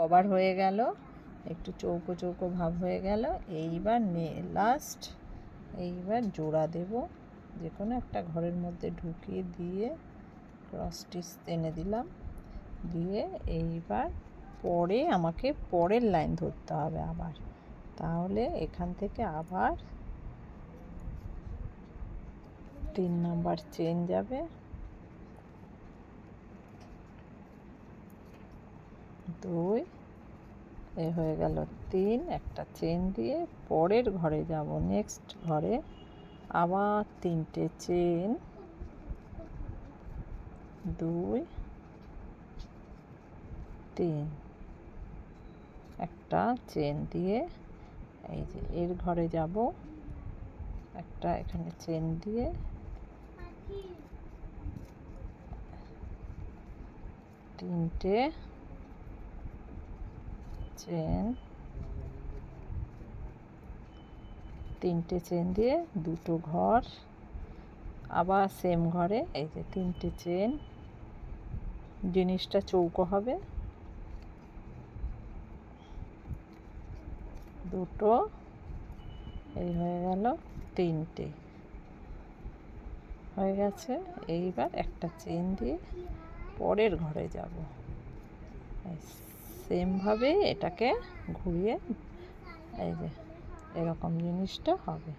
Cover হয়ে গেল, একটু চৌকো চৌকো ভাব হয়ে গেল। এইবার নে লাস্ট এইবার জোড়া দেব। যে কোনো একটা ঘরের মধ্যে ঢুকিয়ে দিয়ে ক্রস স্টিচ টেনে দিলাম। দিয়ে এইবার পরে আমাকে পরের লাইন ধরতে হবে আবার। তাহলে এখান থেকে আবার তিন নাম্বার চেন যাবে। দুই, এ হয়ে গেল তিন, একটা চেন দিয়ে পরের ঘরে যাব। নেক্সট ঘরে আবার তিনটে চেন। দুই, তিন, একটা চেন দিয়ে এই যে এর ঘরে যাব। একটা এখানে চেন দিয়ে তিনটে চেন, তিনটে চেন দিয়ে দুটো ঘর, আবার সেম ঘরে এই যে তিনটে চেন, জিনিসটা চৌকো হবে। দুটো, এই হয়ে গেল তিনটে। হয়ে গেছে, এইবার একটা চেন দিয়ে পরের ঘরে যাব। সেমভাবে এটাকে ঘুরিয়ে এই যে এরকম জিনিসটা হবে।